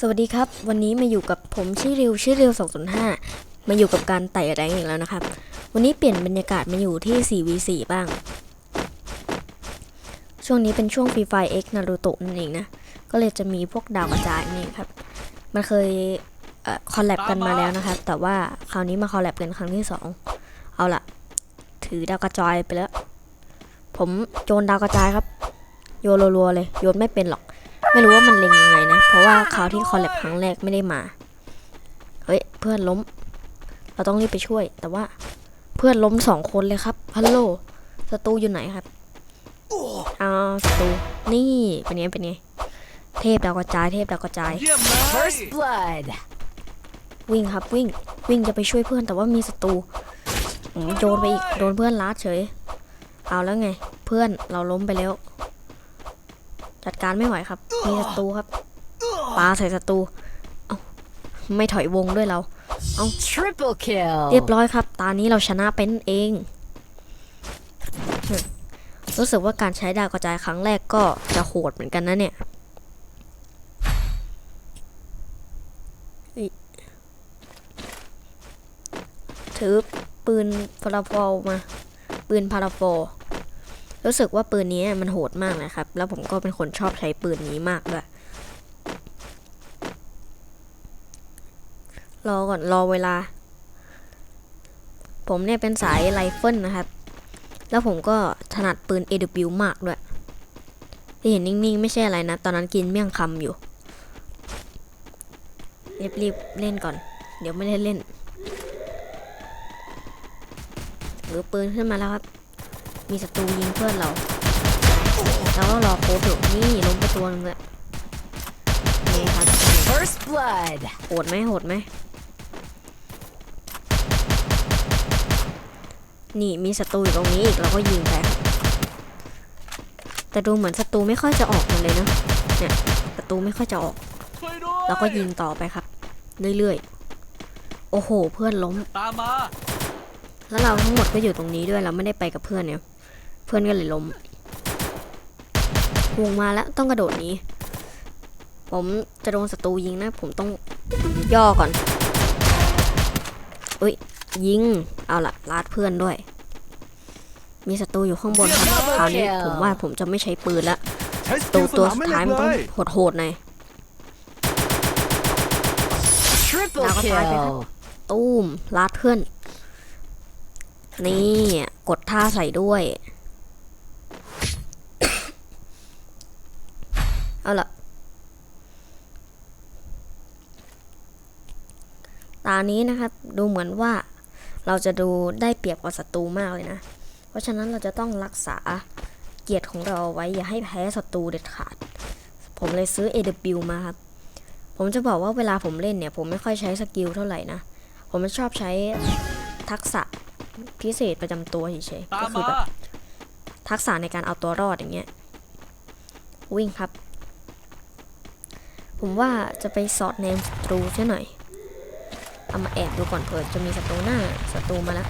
สวัสดีครับ วันนี้มาอยู่กับผมชื่อริวชื่อริว205 มาอยู่กับการไต่แรงอีกแล้วนะครับ วันนี้เปลี่ยนบรรยากาศมาอยู่ที่ 4v4 บ้าง ช่วงนี้เป็นช่วงฟรีไฟ X นารูโตะนั่นเองนะ ก็เลยจะมีพวกดาวกระจายนี่ครับ มันเคยคอลแลบกันมาแล้วนะครับ แต่ว่าคราวนี้มาคอลแลบกันครั้งที่ 2 เอาล่ะ ถือดาวกระจายไปแล้ว ผมโยนดาวกระจายครับ โยนรัวๆเลย โยนไม่เป็นหรอก ไม่รู้ว่ามันเล็งยังไงนะ เพราะว่าคราวที่คอลแลบครั้งแรกไม่ได้มา เฮ้ย เพื่อนล้ม เราต้องรีบไปช่วย แต่ว่าเพื่อนล้มสองคนเลยครับ ฮัลโหลศัตรูอยู่ไหนครับอ้าวศัตรูนี่เป็นไงเป็นไง เทพดาวกระจาย เทพดาวกระจายเยี่ยมเลย First blood. วิ่งครับวิ่งวิ่งจะไปช่วยเพื่อนแต่ว่ามีศัตรูอืมโยนไปอีกโดนเพื่อนลัดเฉย เอาแล้วไง เพื่อนเราล้มไปแล้ว จัดการไม่ไหวครับ มีศัตรูครับปาใส่ศัตรูเอ้าไม่ถอยวงด้วยเรา Triple kill. เรียบร้อยครับ ตานี้เราชนะเป็นเองฮึรู้สึกว่าการใช้ดาวกระจายครั้งแรกก็จะโหดเหมือนกันนะเนี่ยอิถือปืนพาราโฟลมา ปืนพาราโฟล รู้สึกว่าปืนนี้มันโหดมากนะครับ แล้วผมก็เป็นคนชอบใช้ปืนนี้มากด้วยรอก่อนรอเวลา ผมเนี่ยเป็นสายไรเฟิลนะครับ แล้วผมก็ถนัดปืน AW มากด้วยที่เห็นนิ่งๆ ไม่ใช่อะไรนะ ตอนนั้นกินเมี่ยงคำอยู่รีบๆเล่นก่อน เดี๋ยวไม่ได้เล่นหรือปืนขึ้นมาแล้วครับ มีศัตรูยิงเพื่อนเราแล้วก็รอโคบอยู่นี่ล้มไปตัวนึงเลยนี่ครับ First blood. โหดไหมโหดไหมนี่มีศัตรูอยู่ตรงนี้อีกเราก็ยิงไปครับแต่ดูเหมือนศัตรูไม่ค่อยจะออกมาเลยเนอะเนี่ยศัตรูไม่ค่อยจะออกช่วยด้วยเราก็ยิงต่อไปครับ เรื่อยๆ โอ้โห เพื่อนล้ม ตามมา แล้วเราทั้งหมดก็อยู่ตรงนี้ด้วยเราไม่ได้ไปกับเพื่อนเนี่ย เพื่อนก็เลยล้มวงมาแล้วต้องกระโดดหนี้ผมจะโดนศัตรูยิงนะ ผมต้องย่อก่อนอุ้ยยิง เอาละลาดเพื่อนด้วย มีศัตรูอยู่ข้างบนครับคราวนี้ผมว่าผมจะไม่ใช้ปืนละใช้สตักิวลสตัวนามสุไม่ดเล็ท้ายกมันเลต้องยโหดๆหน่อย Triple Now, bye-bye. kill. ตู้มลาดเพื่อน นี่ กดท่าใส่ด้วย เอาละตานี้นะครับดูเหมือนว่าเราจะดูได้เปรียบกว่าศัตรูมากเลยนะ เพราะฉะนั้นเราจะต้องรักษาเกียรติของเราเอาไว้อย่าให้แพ้ศัตรูเด็ดขาด ผมเลยซื้อ AW มาครับ ผมจะบอกว่าเวลาผมเล่นเนี่ย ผมไม่ค่อยใช้สกิลเท่าไหร่นะ ผมชอบใช้ทักษะพิเศษประจำตัวเฉยๆตาก็มคือมาแบบทักษะในการเอาตัวรอดอย่างเงี้ย วิ่งครับ ผมว่าจะไปสอดเนมศัตรูเสียหน่อย เอามาแอบดูก่อนเผื่อจะมีศัตรูหน้าศัตรูมาแล้ว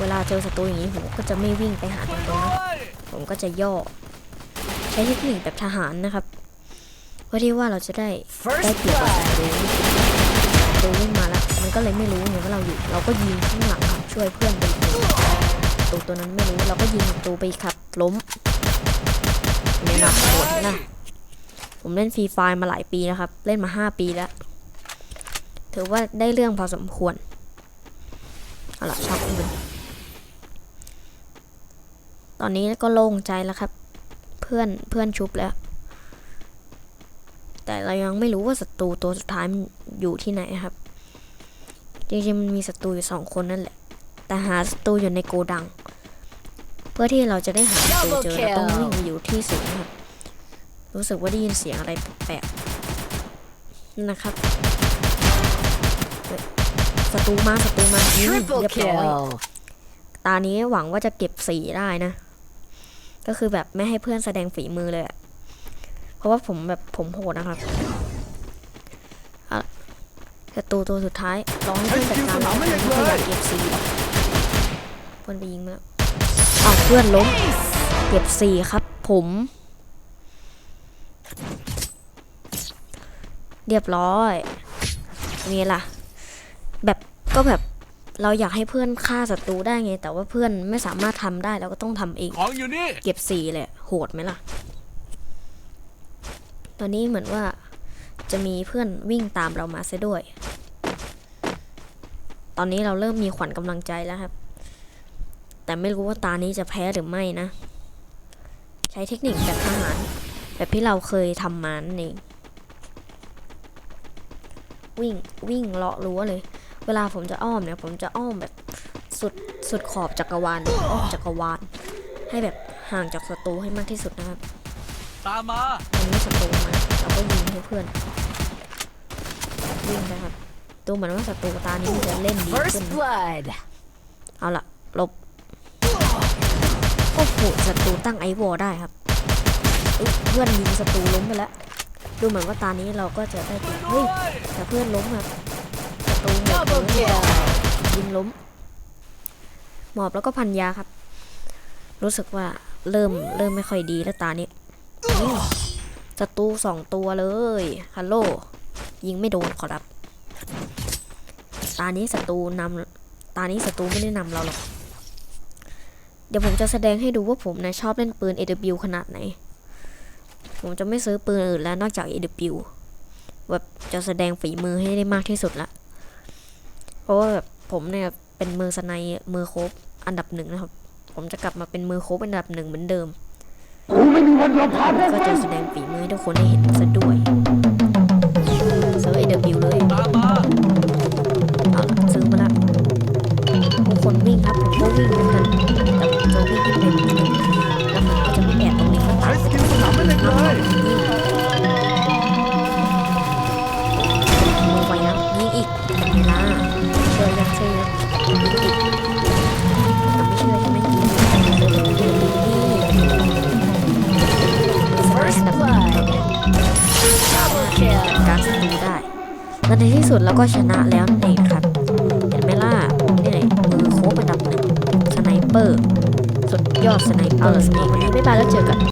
เวลาเจอศัตรูอย่างนี้ผมก็จะไม่วิ่งไปหาตรงๆนะผมก็จะย่อ ใช้เทคนิคแบบทหารนะครับเพื่อที่ว่าเราจะได้ได้เปรียบกว่าศัตรูศัตรูวิ่งมาแล้วมันก็เลยไม่รู้ไงว่าเราอยู่ เราก็ยิงข้างหลังครับช่วยเพื่อนไปอีกหนึ่งศัตรูตัวนั้นไม่รู้เราก็ยิงศัตรูไปอีกครับล้มเนี่นะโหดนะ ผมเล่นฟรีไฟมาหลายปีแล้วครับ เล่นมาห้าปีแล้ว ถือว่าได้เรื่องพอสมควรเอาล่ะชอบปืนตอนนี้ก็โล่งใจแล้วครับ เพื่อนเพื่อนชุบแล้ว แต่เรายังไม่รู้ว่าศัตรูตัวสุดท้ายมันอยู่ที่ไหนครับ จริงๆมันมีศัตรูอยู่สองคนนั่นแหละ แต่หาศัตรูอยู่ในโกดัง เพื่อที่เราจะได้หาศัตรูเจอเราต้องวิ่งอยู่ที่สูง รับรู้สึกว่าได้ยินเสียงอะไรแปลกๆนั่นนะครับเฮ้ยศัตรูมาศัตรูมายิง Triple เรียบร้อย kill. ตานี้หวังว่าจะเก็บสีได้นะ ก็คือแบบไม่ให้เพื่อนแสดงฝีมือเลยอะเพราะว่าผมแบบผมโหดนะครับอะศัตรูตัวสุดท้ายรอให้เพื่อนจัดการแล้วไม่ค่อยอยากเก็บสีหรอกเพื่อนไปยิงมาแล้วอ้าวเพื่อนล้ม เก็บสีครับผม เรียบร้อยมีล่ะ แบบก็แบบเราอยากให้เพื่อนฆ่าศัตรูได้ไง แต่ว่าเพื่อนไม่สามารถทำได้เราก็ต้องทำเองของอยู่นี่เก็บสี่เลยโหดไหมล่ะ ตอนนี้เหมือนว่าจะมีเพื่อนวิ่งตามเรามาซะด้วย ตอนนี้เราเริ่มมีขวัญกำลังใจแล้วครับ แต่ไม่รู้ว่าตานี้จะแพ้หรือไม่นะ ใช้เทคนิคแบบทหาร แบบที่เราเคยทำมานั่นเองวิ่งวิ่งเลาะรั้วเลย เวลาผมจะอ้อมเนี่ย ผมจะอ้อมแบบสุดสุดขอบจักรวาลเลยอ้อมจักรวาลให้แบบห่างจากศัตรูให้มากที่สุดนะครับตามมาตอนนี้ศัตรูมาเราก็ยิงให้เพื่อนวิ่งไปครับดูเหมือนว่าศัตรูตานี้มันจะเล่นดีขึ้ First น blood. เอาละลบโอ้โหศัตรูตั้งไอวอลได้ครับอุ๊ย เพื่อนยิงศัตรูล้มไปแล้ว ดูเหมือนว่าตานี้เราก็จะได้ตัวเฮ้ยแต่เพื่อนล้มครับศัตรูหมด Double kill. ยิงล้ม หมอบแล้วก็พันยาครับ รู้สึกว่าเริ่มเริ่มไม่ค่อยดีแล้วตานี้ศัตรูสองตัวเลยฮัลโหลยิงไม่โดนขอรับ ตานี้ศัตรูนำตานี้ศัตรูไม่ได้นำเราหรอก เดี๋ยวผมจะแสดงให้ดูว่าผมนะชอบเล่นปืน AW ขนาดไหน ผมจะไม่ซื้อปืนอื่นแล้วนอกจาก AW แบบจะแสดงฝีมือให้ได้มากที่สุดละ เพราะว่าแบบผมเนี่ยเป็นมือสไนด์มือโคบอันดับหนึ่งนะครับ ผมจะกลับมาเป็นมือโคบอันดับหนึ่งเหมือนเดิมก็จะแสดงฝีมือให้ทุกคนได้เห็นซะด้วยซื้อ AW เลย การศัตรูได้และในที่สุดเราก็ชนะแล้วนั่นเองครับ เห็นไหมล่ะนี่ไหนมือโคบอันดับหนึ่งสไนเปอร์ สุดยอดสไนเปอร์สำหรับวันนี้บ๊ายบาแล้วเจอกัน